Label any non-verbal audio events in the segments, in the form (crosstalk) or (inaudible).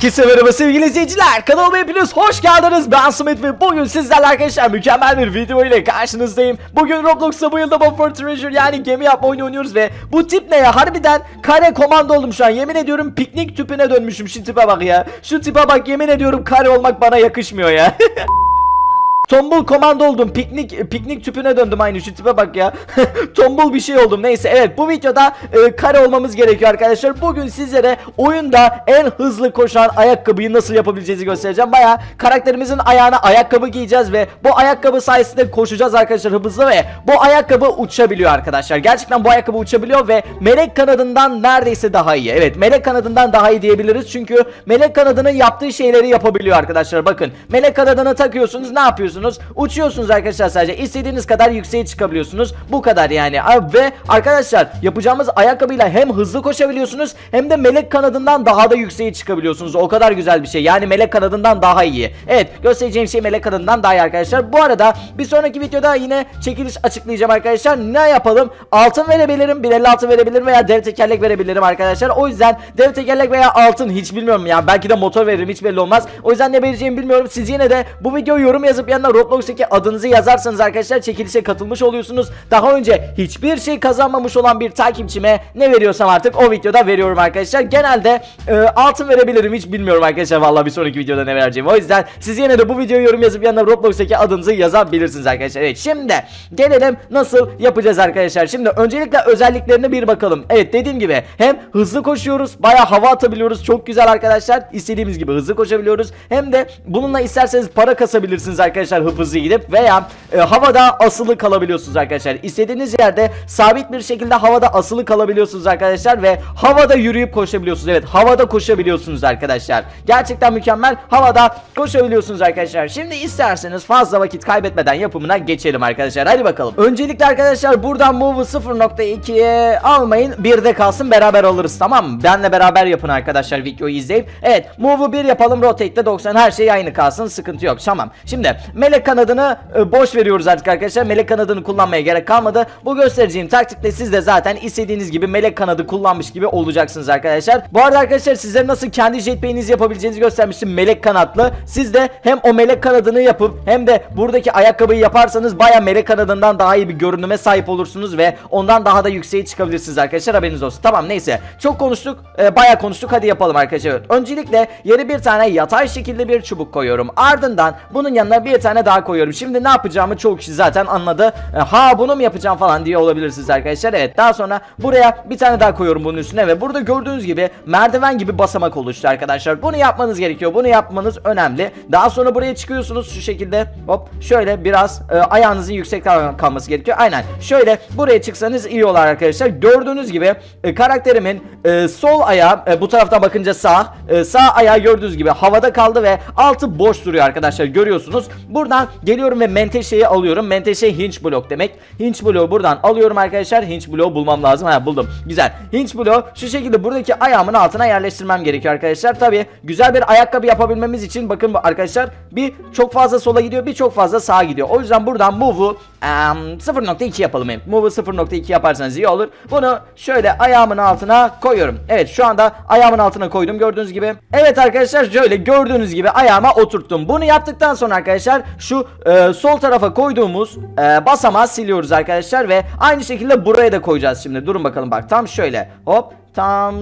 Herkese merhaba sevgili izleyiciler. Kanalıma hepiniz hoş geldiniz. Ben Samet ve bugün sizlerle arkadaşlar mükemmel bir video ile karşınızdayım. Bugün Roblox'ta bu yılda for Treasure yani gemi yapma oyunu oynuyoruz ve bu tip ne ya? Harbiden kare komando oldum şu an. Yemin ediyorum piknik tüpüne dönmüşüm. Şu tipe bak ya. Şu tipe bak yemin ediyorum kare olmak bana yakışmıyor ya. (laughs) Tombul komando oldum. Piknik piknik tüpüne döndüm aynı şu tipe bak ya. (laughs) Tombul bir şey oldum. Neyse evet bu videoda e, kare olmamız gerekiyor arkadaşlar. Bugün sizlere oyunda en hızlı koşan ayakkabıyı nasıl yapabileceğizi göstereceğim. Baya karakterimizin ayağına ayakkabı giyeceğiz ve bu ayakkabı sayesinde koşacağız arkadaşlar hızlı ve bu ayakkabı uçabiliyor arkadaşlar. Gerçekten bu ayakkabı uçabiliyor ve melek kanadından neredeyse daha iyi. Evet melek kanadından daha iyi diyebiliriz. Çünkü melek kanadının yaptığı şeyleri yapabiliyor arkadaşlar. Bakın melek kanadını takıyorsunuz ne yapıyorsunuz? Uçuyorsunuz arkadaşlar sadece. İstediğiniz kadar yükseğe çıkabiliyorsunuz. Bu kadar yani. Ve arkadaşlar yapacağımız ayakkabıyla hem hızlı koşabiliyorsunuz hem de melek kanadından daha da yükseğe çıkabiliyorsunuz. O kadar güzel bir şey. Yani melek kanadından daha iyi. Evet göstereceğim şey melek kanadından daha iyi arkadaşlar. Bu arada bir sonraki videoda yine çekiliş açıklayacağım arkadaşlar. Ne yapalım? Altın verebilirim. 150 altın verebilirim veya dev tekerlek verebilirim arkadaşlar. O yüzden dev tekerlek veya altın hiç bilmiyorum ya. Belki de motor veririm hiç belli olmaz. O yüzden ne vereceğimi bilmiyorum. Siz yine de bu videoyu yorum yazıp yanına Roblox'taki adınızı yazarsanız arkadaşlar çekilişe katılmış oluyorsunuz. Daha önce hiçbir şey kazanmamış olan bir takipçime ne veriyorsam artık o videoda veriyorum arkadaşlar. Genelde e, altın verebilirim hiç bilmiyorum arkadaşlar. Vallahi bir sonraki videoda ne vereceğim. O yüzden siz yine de bu videoyu yorum yazıp yanına Roblox'taki adınızı yazabilirsiniz arkadaşlar. Evet şimdi gelelim nasıl yapacağız arkadaşlar. Şimdi öncelikle özelliklerine bir bakalım. Evet dediğim gibi hem hızlı koşuyoruz baya hava atabiliyoruz. Çok güzel arkadaşlar. İstediğimiz gibi hızlı koşabiliyoruz. Hem de bununla isterseniz para kasabilirsiniz arkadaşlar hıp hızlı gidip veya e, havada asılı kalabiliyorsunuz arkadaşlar. İstediğiniz yerde sabit bir şekilde havada asılı kalabiliyorsunuz arkadaşlar ve havada yürüyüp koşabiliyorsunuz. Evet havada koşabiliyorsunuz arkadaşlar. Gerçekten mükemmel. Havada koşabiliyorsunuz arkadaşlar. Şimdi isterseniz fazla vakit kaybetmeden yapımına geçelim arkadaşlar. Hadi bakalım. Öncelikle arkadaşlar buradan Move'u 0.2'ye almayın. Bir de kalsın beraber alırız tamam mı? Benle beraber yapın arkadaşlar videoyu izleyip. Evet Move'u 1 yapalım. Rotate'de 90 her şey aynı kalsın. Sıkıntı yok. Tamam. Şimdi melek kanadını e, boş veriyoruz artık arkadaşlar. Melek kanadını kullanmaya gerek kalmadı. Bu göstereceğim taktikle siz de zaten istediğiniz gibi melek kanadı kullanmış gibi olacaksınız arkadaşlar. Bu arada arkadaşlar sizlere nasıl kendi jetpack'inizi yapabileceğinizi göstermiştim melek kanatlı. Siz de hem o melek kanadını yapıp hem de buradaki ayakkabıyı yaparsanız baya melek kanadından daha iyi bir görünüme sahip olursunuz ve ondan daha da yükseğe çıkabilirsiniz arkadaşlar haberiniz olsun. Tamam neyse çok konuştuk e, baya konuştuk hadi yapalım arkadaşlar. Öncelikle yere bir tane yatay şekilde bir çubuk koyuyorum. Ardından bunun yanına bir tane daha koyuyorum. Şimdi ne yapacağımı çok kişi zaten anladı. E, ha bunu mu yapacağım falan diye olabilirsiniz arkadaşlar. Evet daha sonra buraya bir tane daha koyuyorum bunun üstüne ve burada gördüğünüz gibi merdiven gibi basamak oluştu arkadaşlar. Bunu yapmanız gerekiyor. Bunu yapmanız önemli. Daha sonra buraya çıkıyorsunuz şu şekilde. Hop şöyle biraz e, ayağınızın yüksek kal- kalması gerekiyor. Aynen. Şöyle buraya çıksanız iyi olur arkadaşlar. Gördüğünüz gibi e, karakterimin e, sol ayağı e, bu taraftan bakınca sağ. e, sağ ayağı gördüğünüz gibi havada kaldı ve altı boş duruyor arkadaşlar. Görüyorsunuz. Buradan geliyorum ve menteşeyi alıyorum. Menteşe hinge block demek. Hinge bloğu buradan alıyorum arkadaşlar. Hinge bloğu bulmam lazım. Ha buldum. Güzel. Hinge bloğu şu şekilde buradaki ayağımın altına yerleştirmem gerekiyor arkadaşlar. Tabi güzel bir ayakkabı yapabilmemiz için bakın arkadaşlar bir çok fazla sola gidiyor bir çok fazla sağa gidiyor. O yüzden buradan move'u em, 0.2 yapalım. Move'u 0.2 yaparsanız iyi olur. Bunu şöyle ayağımın altına koyuyorum. Evet şu anda ayağımın altına koydum gördüğünüz gibi. Evet arkadaşlar şöyle gördüğünüz gibi ayağıma oturttum. Bunu yaptıktan sonra arkadaşlar şu e, sol tarafa koyduğumuz e, basamağı siliyoruz arkadaşlar ve aynı şekilde buraya da koyacağız şimdi. Durun bakalım bak tam şöyle hop tam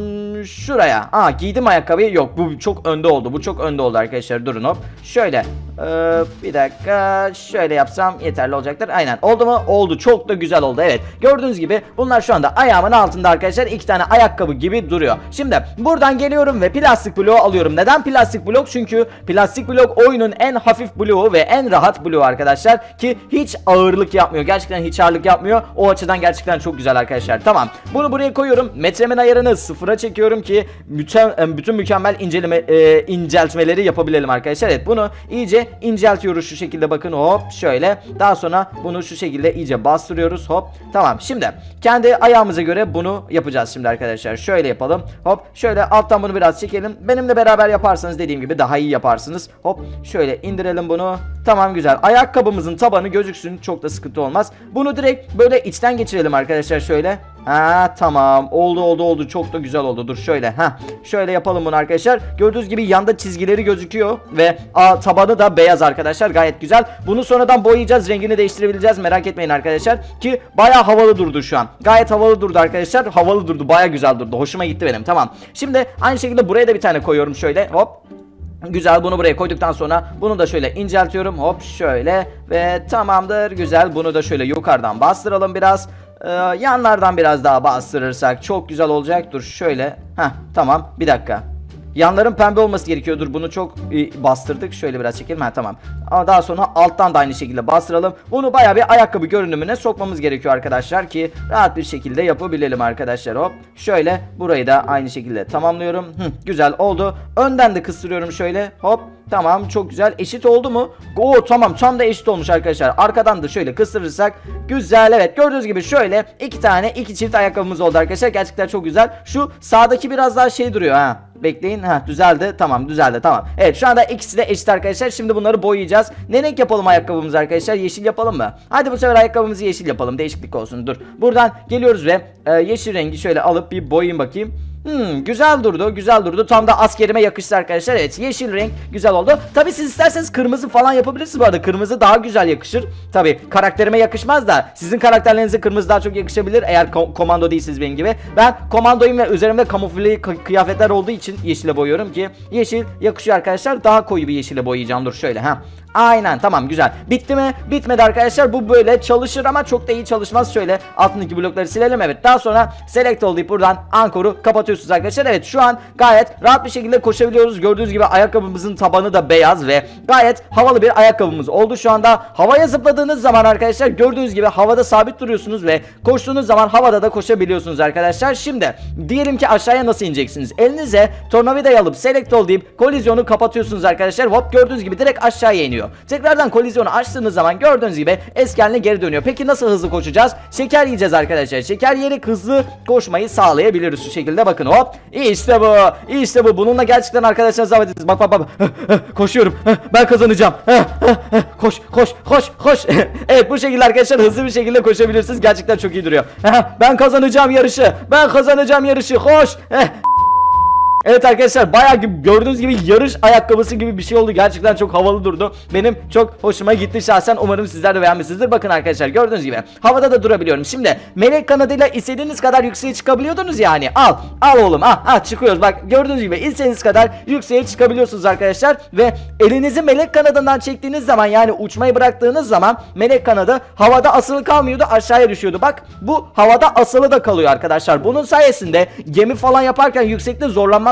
şuraya. Aa giydim ayakkabıyı. Yok bu çok önde oldu. Bu çok önde oldu arkadaşlar. Durun hop. Şöyle. Ee, bir dakika. Şöyle yapsam yeterli olacaktır. Aynen. Oldu mu? Oldu. Çok da güzel oldu. Evet. Gördüğünüz gibi bunlar şu anda ayağımın altında arkadaşlar. iki tane ayakkabı gibi duruyor. Şimdi buradan geliyorum ve plastik bloğu alıyorum. Neden plastik blok? Çünkü plastik blok oyunun en hafif bloğu ve en rahat bloğu arkadaşlar. Ki hiç ağırlık yapmıyor. Gerçekten hiç ağırlık yapmıyor. O açıdan gerçekten çok güzel arkadaşlar. Tamam. Bunu buraya koyuyorum. Metremin ayarını sıfıra çekiyorum ki bütün, bütün mükemmel inceleme e, inceltmeleri yapabilelim arkadaşlar. Evet bunu iyice inceltiyoruz şu şekilde bakın hop şöyle. Daha sonra bunu şu şekilde iyice bastırıyoruz hop. Tamam şimdi kendi ayağımıza göre bunu yapacağız şimdi arkadaşlar. Şöyle yapalım. Hop şöyle alttan bunu biraz çekelim. Benimle beraber yaparsanız dediğim gibi daha iyi yaparsınız. Hop şöyle indirelim bunu. Tamam güzel. Ayakkabımızın tabanı gözüksün. Çok da sıkıntı olmaz. Bunu direkt böyle içten geçirelim arkadaşlar şöyle. Ha tamam. Oldu oldu oldu. Çok da güzel oldu. Dur şöyle. Ha şöyle yapalım bunu arkadaşlar. Gördüğünüz gibi yanda çizgileri gözüküyor ve a, tabanı da beyaz arkadaşlar. Gayet güzel. Bunu sonradan boyayacağız. Rengini değiştirebileceğiz. Merak etmeyin arkadaşlar ki baya havalı durdu şu an. Gayet havalı durdu arkadaşlar. Havalı durdu. Baya güzel durdu. Hoşuma gitti benim. Tamam. Şimdi aynı şekilde buraya da bir tane koyuyorum şöyle. Hop. Güzel. Bunu buraya koyduktan sonra bunu da şöyle inceltiyorum. Hop. Şöyle. Ve tamamdır. Güzel. Bunu da şöyle yukarıdan bastıralım biraz Ee, yanlardan biraz daha bastırırsak çok güzel olacak dur şöyle Heh tamam bir dakika Yanların pembe olması gerekiyordur. Bunu çok e, bastırdık. Şöyle biraz çekelim. Ha tamam. Ama daha sonra alttan da aynı şekilde bastıralım. Bunu bayağı bir ayakkabı görünümüne sokmamız gerekiyor arkadaşlar ki rahat bir şekilde yapabilelim arkadaşlar. Hop. Şöyle burayı da aynı şekilde tamamlıyorum. Hı, güzel oldu. Önden de kıstırıyorum şöyle. Hop. Tamam çok güzel. Eşit oldu mu? Oo tamam tam da eşit olmuş arkadaşlar. Arkadan da şöyle kıstırırsak güzel. Evet gördüğünüz gibi şöyle iki tane iki çift ayakkabımız oldu arkadaşlar. Gerçekten çok güzel. Şu sağdaki biraz daha şey duruyor ha. Bekleyin. Ha düzeldi. Tamam düzeldi. Tamam. Evet şu anda ikisi de eşit arkadaşlar. Şimdi bunları boyayacağız. Ne renk yapalım ayakkabımızı arkadaşlar? Yeşil yapalım mı? Hadi bu sefer ayakkabımızı yeşil yapalım. Değişiklik olsun. Dur. Buradan geliyoruz ve e, yeşil rengi şöyle alıp bir boyayayım bakayım. Hmm, güzel durdu, güzel durdu. Tam da askerime yakıştı arkadaşlar. Evet, yeşil renk güzel oldu. Tabi siz isterseniz kırmızı falan yapabilirsiniz bu arada. Kırmızı daha güzel yakışır. Tabi karakterime yakışmaz da sizin karakterlerinize kırmızı daha çok yakışabilir eğer ko- komando değilsiniz benim gibi. Ben komandoyum ve üzerimde kamufle kı- kıyafetler olduğu için yeşile boyuyorum ki yeşil yakışıyor arkadaşlar. Daha koyu bir yeşile boyayacağım. Dur şöyle ha. Aynen tamam güzel. Bitti mi? Bitmedi arkadaşlar. Bu böyle çalışır ama çok da iyi çalışmaz. Şöyle altındaki blokları silelim. Evet. Daha sonra select ol buradan ankoru kapatıyorsunuz arkadaşlar. Evet şu an gayet rahat bir şekilde koşabiliyoruz. Gördüğünüz gibi ayakkabımızın tabanı da beyaz ve gayet havalı bir ayakkabımız oldu şu anda. Havaya zıpladığınız zaman arkadaşlar gördüğünüz gibi havada sabit duruyorsunuz ve koştuğunuz zaman havada da koşabiliyorsunuz arkadaşlar. Şimdi diyelim ki aşağıya nasıl ineceksiniz? Elinize tornavidayı alıp select ol deyip kolizyonu kapatıyorsunuz arkadaşlar. Hop gördüğünüz gibi direkt aşağıya iniyor. Tekrardan kolizyonu açtığınız zaman gördüğünüz gibi eski haline geri dönüyor. Peki nasıl hızlı koşacağız? Şeker yiyeceğiz arkadaşlar. Şeker yiyerek hızlı koşmayı sağlayabiliriz şu şekilde. Bakın hop. İşte bu. İşte bu. Bununla gerçekten arkadaşlar zahmet ediniz. Bak bak bak. Koşuyorum. Ben kazanacağım. Koş koş koş koş. (laughs) evet bu şekilde arkadaşlar hızlı bir şekilde koşabilirsiniz. Gerçekten çok iyi duruyor. Ben kazanacağım yarışı. Ben kazanacağım yarışı. Koş. Evet arkadaşlar bayağı gibi gördüğünüz gibi yarış ayakkabısı gibi bir şey oldu. Gerçekten çok havalı durdu. Benim çok hoşuma gitti şahsen. Umarım sizler de beğenmişsinizdir. Bakın arkadaşlar gördüğünüz gibi havada da durabiliyorum. Şimdi melek kanadıyla istediğiniz kadar yükseğe çıkabiliyordunuz yani. Al. Al oğlum. Ah, ah çıkıyoruz. Bak gördüğünüz gibi istediğiniz kadar yükseğe çıkabiliyorsunuz arkadaşlar. Ve elinizi melek kanadından çektiğiniz zaman yani uçmayı bıraktığınız zaman melek kanadı havada asılı kalmıyordu aşağıya düşüyordu. Bak bu havada asılı da kalıyor arkadaşlar. Bunun sayesinde gemi falan yaparken yüksekte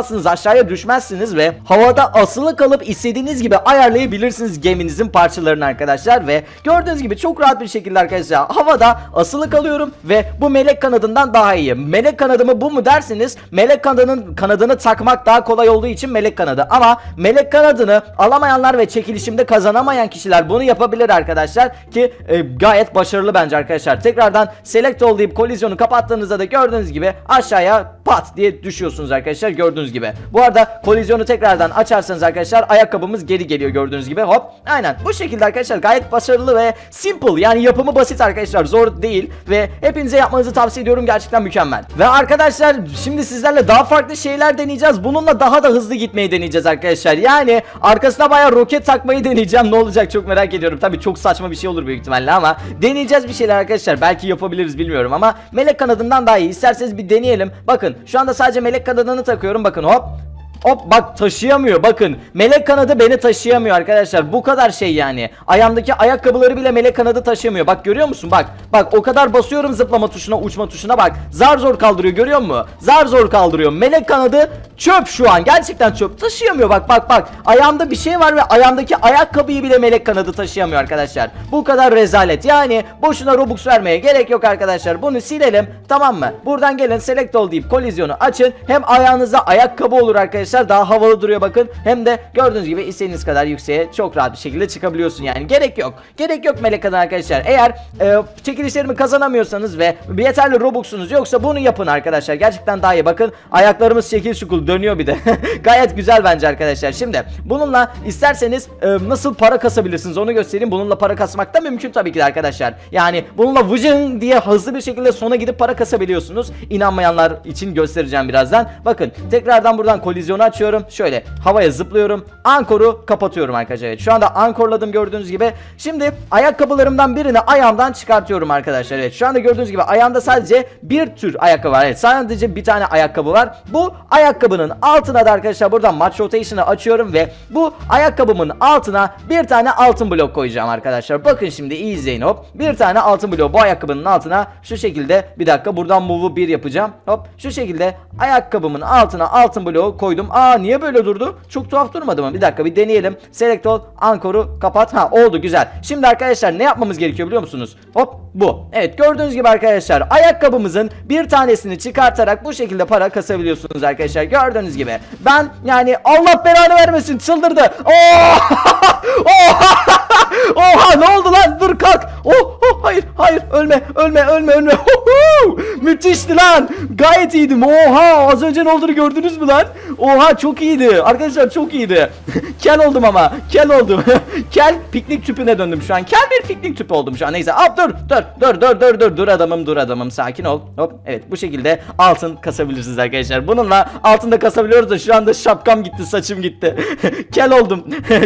zorlanmazsınız aşağıya düşmezsiniz ve havada asılı kalıp istediğiniz gibi ayarlayabilirsiniz geminizin parçalarını arkadaşlar ve gördüğünüz gibi çok rahat bir şekilde arkadaşlar havada asılı kalıyorum ve bu melek kanadından daha iyi. Melek kanadımı bu mu derseniz melek kanadının kanadını takmak daha kolay olduğu için melek kanadı ama melek kanadını alamayanlar ve çekilişimde kazanamayan kişiler bunu yapabilir arkadaşlar ki e, gayet başarılı bence arkadaşlar. Tekrardan select ol deyip kolizyonu kapattığınızda da gördüğünüz gibi aşağıya pat diye düşüyorsunuz arkadaşlar gördüğünüz gibi. Bu arada kolizyonu tekrardan açarsanız arkadaşlar ayakkabımız geri geliyor gördüğünüz gibi hop. Aynen bu şekilde arkadaşlar gayet başarılı ve simple yani yapımı basit arkadaşlar zor değil ve hepinize yapmanızı tavsiye ediyorum gerçekten mükemmel. Ve arkadaşlar şimdi sizlerle daha farklı şeyler deneyeceğiz. Bununla daha da hızlı gitmeyi deneyeceğiz arkadaşlar. Yani arkasına bayağı roket takmayı deneyeceğim. Ne olacak çok merak ediyorum. Tabii çok saçma bir şey olur büyük ihtimalle ama deneyeceğiz bir şeyler arkadaşlar. Belki yapabiliriz bilmiyorum ama melek kanadından daha iyi. İsterseniz bir deneyelim. Bakın şu anda sadece melek kanadını takıyorum. Bakın hop Hop bak taşıyamıyor bakın. Melek kanadı beni taşıyamıyor arkadaşlar. Bu kadar şey yani. Ayağımdaki ayakkabıları bile melek kanadı taşıyamıyor. Bak görüyor musun? Bak. Bak o kadar basıyorum zıplama tuşuna, uçma tuşuna bak. Zar zor kaldırıyor görüyor musun? Zar zor kaldırıyor. Melek kanadı çöp şu an. Gerçekten çöp. Taşıyamıyor bak bak bak. Ayağımda bir şey var ve ayağımdaki ayakkabıyı bile melek kanadı taşıyamıyor arkadaşlar. Bu kadar rezalet. Yani boşuna Robux vermeye gerek yok arkadaşlar. Bunu silelim. Tamam mı? Buradan gelin select ol deyip kolizyonu açın. Hem ayağınıza ayakkabı olur arkadaşlar arkadaşlar daha havalı duruyor bakın. Hem de gördüğünüz gibi istediğiniz kadar yükseğe çok rahat bir şekilde çıkabiliyorsun yani. Gerek yok. Gerek yok melek kadın arkadaşlar. Eğer e, çekilişlerimi kazanamıyorsanız ve yeterli robux'unuz yoksa bunu yapın arkadaşlar. Gerçekten daha iyi. Bakın ayaklarımız şekil şukul dönüyor bir de. (laughs) Gayet güzel bence arkadaşlar. Şimdi bununla isterseniz e, nasıl para kasabilirsiniz onu göstereyim. Bununla para kasmak da mümkün tabii ki de arkadaşlar. Yani bununla vıcın diye hızlı bir şekilde sona gidip para kasabiliyorsunuz. İnanmayanlar için göstereceğim birazdan. Bakın tekrardan buradan kolizyonu açıyorum. Şöyle havaya zıplıyorum. Ankoru kapatıyorum arkadaşlar. Evet, şu anda ankorladım gördüğünüz gibi. Şimdi ayakkabılarımdan birini ayağımdan çıkartıyorum arkadaşlar. Evet şu anda gördüğünüz gibi ayağımda sadece bir tür ayakkabı var. Evet sadece bir tane ayakkabı var. Bu ayakkabının altına da arkadaşlar buradan match rotation'ı açıyorum ve bu ayakkabımın altına bir tane altın blok koyacağım arkadaşlar. Bakın şimdi iyi izleyin hop. Bir tane altın blok bu ayakkabının altına şu şekilde bir dakika buradan move'u bir yapacağım. Hop şu şekilde ayakkabımın altına altın bloğu koydum. Aa niye böyle durdu? Çok tuhaf durmadı mı? Bir dakika bir deneyelim. Select all, ankoru kapat. Ha oldu güzel. Şimdi arkadaşlar ne yapmamız gerekiyor biliyor musunuz? Hop bu. Evet gördüğünüz gibi arkadaşlar ayakkabımızın bir tanesini çıkartarak bu şekilde para kasabiliyorsunuz arkadaşlar. Gördüğünüz gibi. Ben yani Allah belanı vermesin çıldırdı. Oo! (laughs) Oha! (laughs) Oha ne oldu lan? Dur kalk. Oh, oh hayır hayır ölme ölme ölme ölme. (laughs) Müthişti lan. Gayet iyiydim. Oha az önce ne olduğunu gördünüz mü lan? Oha çok iyiydi. Arkadaşlar çok iyiydi. (laughs) kel oldum ama. Kel oldum. (laughs) kel piknik tüpüne döndüm şu an. Kel bir piknik tüpü oldum şu an. Neyse. Hop dur dur dur dur dur dur dur adamım dur adamım sakin ol. Hop evet bu şekilde altın kasabilirsiniz arkadaşlar. Bununla altın da kasabiliyoruz da şu anda şapkam gitti saçım gitti. (laughs) kel oldum.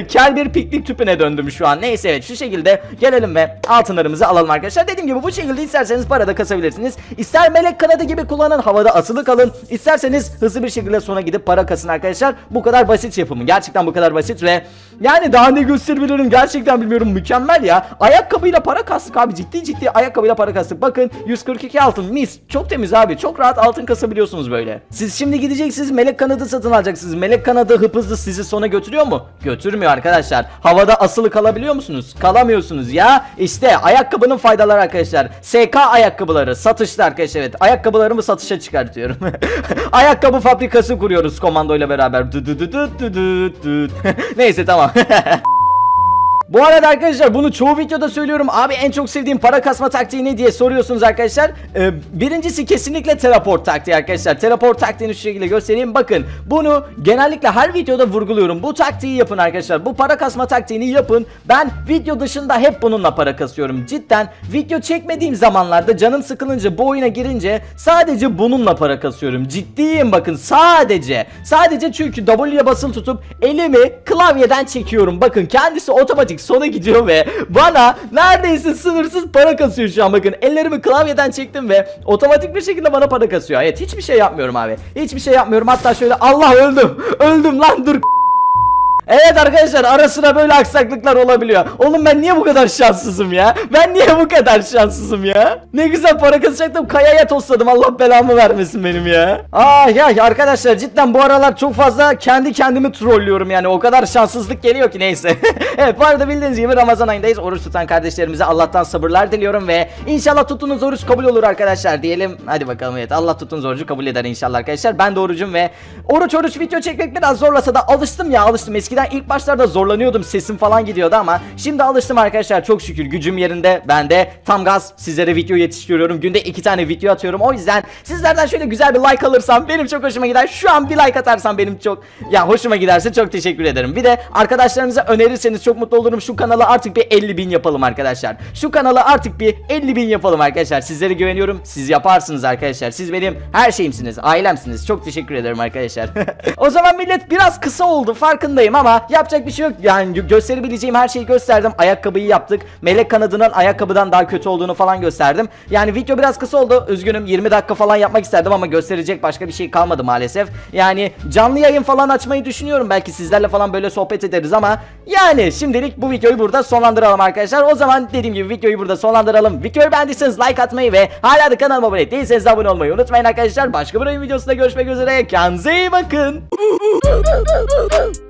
kel bir piknik tüpüne döndüm şu an. Neyse evet şu şekilde gelelim ve altınlarımızı alalım arkadaşlar. Dediğim gibi bu şekilde isterseniz para da kasabilirsiniz. İster melek kanadı gibi kullanın havada asılı kalın. İsterseniz hızlı bir şekilde sona gidip para kasın arkadaşlar. Bu kadar basit yapımı. Gerçekten bu kadar basit ve yani daha ne gösterebilirim gerçekten bilmiyorum. Mükemmel ya. Ayakkabıyla para kastık abi. Ciddi ciddi ayakkabıyla para kastık. Bakın 142 altın mis. Çok temiz abi. Çok rahat altın kasabiliyorsunuz böyle. Siz şimdi gideceksiniz melek kanadı satın alacaksınız. Melek kanadı hıp hızlı sizi sona götürüyor mu? Götürmüyor arkadaşlar. Havada asılı kalabiliyor musunuz? Kalamıyorsunuz ya. İşte ayakkabının faydaları arkadaşlar. SK ayakkabıları satışta arkadaşlar evet. Ayakkabılarımı satışa çıkartıyorum. (laughs) Ayakkabı fabrikası kuruyoruz beraber. Dü dü dü. (laughs) Neyse tamam. (laughs) Bu arada arkadaşlar bunu çoğu videoda söylüyorum. Abi en çok sevdiğim para kasma taktiği ne diye soruyorsunuz arkadaşlar. Ee, birincisi kesinlikle teleport taktiği arkadaşlar. Teleport taktiğini şu şekilde göstereyim. Bakın bunu genellikle her videoda vurguluyorum. Bu taktiği yapın arkadaşlar. Bu para kasma taktiğini yapın. Ben video dışında hep bununla para kasıyorum. Cidden video çekmediğim zamanlarda canım sıkılınca bu oyuna girince sadece bununla para kasıyorum. Ciddiyim bakın sadece. Sadece çünkü W'ye basılı tutup elimi klavyeden çekiyorum. Bakın kendisi otomatik sona gidiyor ve bana neredeyse sınırsız para kasıyor şu an bakın. Ellerimi klavyeden çektim ve otomatik bir şekilde bana para kasıyor. Evet hiçbir şey yapmıyorum abi. Hiçbir şey yapmıyorum. Hatta şöyle Allah öldüm. Öldüm lan dur. Evet arkadaşlar ara sıra böyle aksaklıklar olabiliyor. Oğlum ben niye bu kadar şanssızım ya? Ben niye bu kadar şanssızım ya? Ne güzel para kasacaktım kayaya tosladım Allah belamı vermesin benim ya. Ah ya arkadaşlar cidden bu aralar çok fazla kendi kendimi trollüyorum yani o kadar şanssızlık geliyor ki neyse. (laughs) evet bu arada bildiğiniz gibi Ramazan ayındayız. Oruç tutan kardeşlerimize Allah'tan sabırlar diliyorum ve inşallah tuttuğunuz oruç kabul olur arkadaşlar diyelim. Hadi bakalım evet Allah tuttuğunuz orucu kabul eder inşallah arkadaşlar. Ben de orucum ve oruç oruç video çekmek biraz zorlasa da alıştım ya alıştım. Eskiden ilk başlarda zorlanıyordum sesim falan gidiyordu ama şimdi alıştım arkadaşlar çok şükür gücüm yerinde. Ben de tam gaz sizlere video yetiştiriyorum. Günde iki tane video atıyorum. O yüzden sizlerden şöyle güzel bir like alırsam benim çok hoşuma gider. Şu an bir like atarsan benim çok ya hoşuma giderse çok teşekkür ederim. Bir de arkadaşlarınıza önerirseniz çok mutlu olurum. Şu kanalı artık bir 50 bin yapalım arkadaşlar. Şu kanalı artık bir 50 bin yapalım arkadaşlar. Sizlere güveniyorum. Siz yaparsınız arkadaşlar. Siz benim her şeyimsiniz. Ailemsiniz. Çok teşekkür ederim arkadaşlar. (laughs) o zaman millet biraz kısa oldu farkındayım ama yapacak bir şey yok. Yani gö- gösterebileceğim her şeyi gösterdim. Ayakkabıyı yaptık. Melek kanadının ayakkabıdan daha kötü olduğunu falan gösterdim. Yani video biraz kısa oldu. Üzgünüm 20 dakika falan yapmak isterdim ama gösterecek başka bir şey kalmadı maalesef. Yani canlı yayın falan açmayı düşünüyorum. Belki sizlerle falan böyle sohbet ederiz ama yani şimdilik bu videoyu burada sonlandıralım arkadaşlar. O zaman dediğim gibi videoyu burada sonlandıralım. Videoyu beğendiyseniz like atmayı ve hala da kanalıma abone değilseniz de abone olmayı unutmayın arkadaşlar. Başka bir videosunda görüşmek üzere. Kendinize iyi bakın. (laughs)